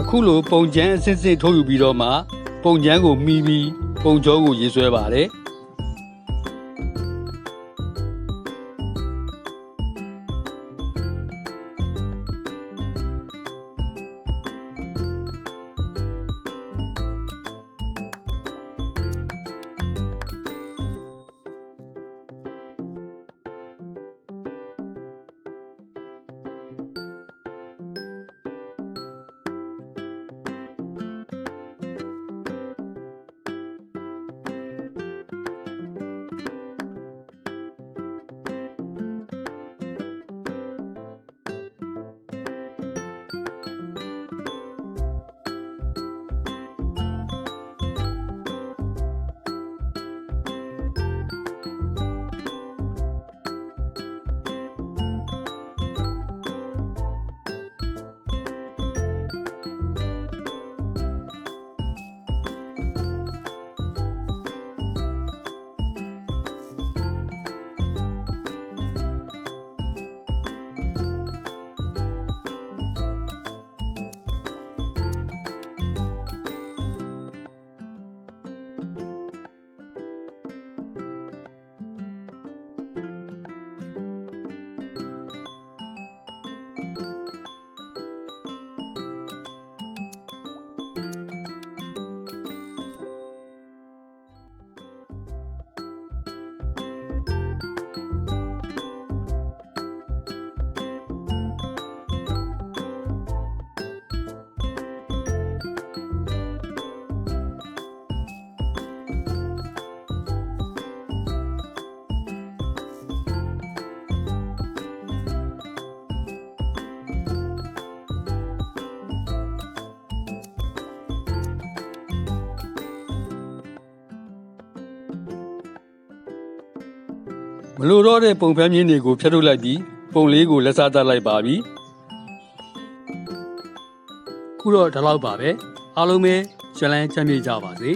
အခုလိုပုံကျန်းအစစ်စစ်ထုတ်ယူပြီးတော့မှပုံကျန်းကိုမီးပြီးပုံကြောကိုရေးဆွဲပါတယ် မလိုတော့တဲ့ပုံဖမ်းမြင်းတွေကိုဖျက်ထုတ်လိုက်ပြီးပုံလေးကိုလက်စားတတ်လိုက်ပါပြီခုတော့ဒီလောက်ပါပဲအားလုံးပဲဇလန်းချမ်းမြေ့ကြပါစေ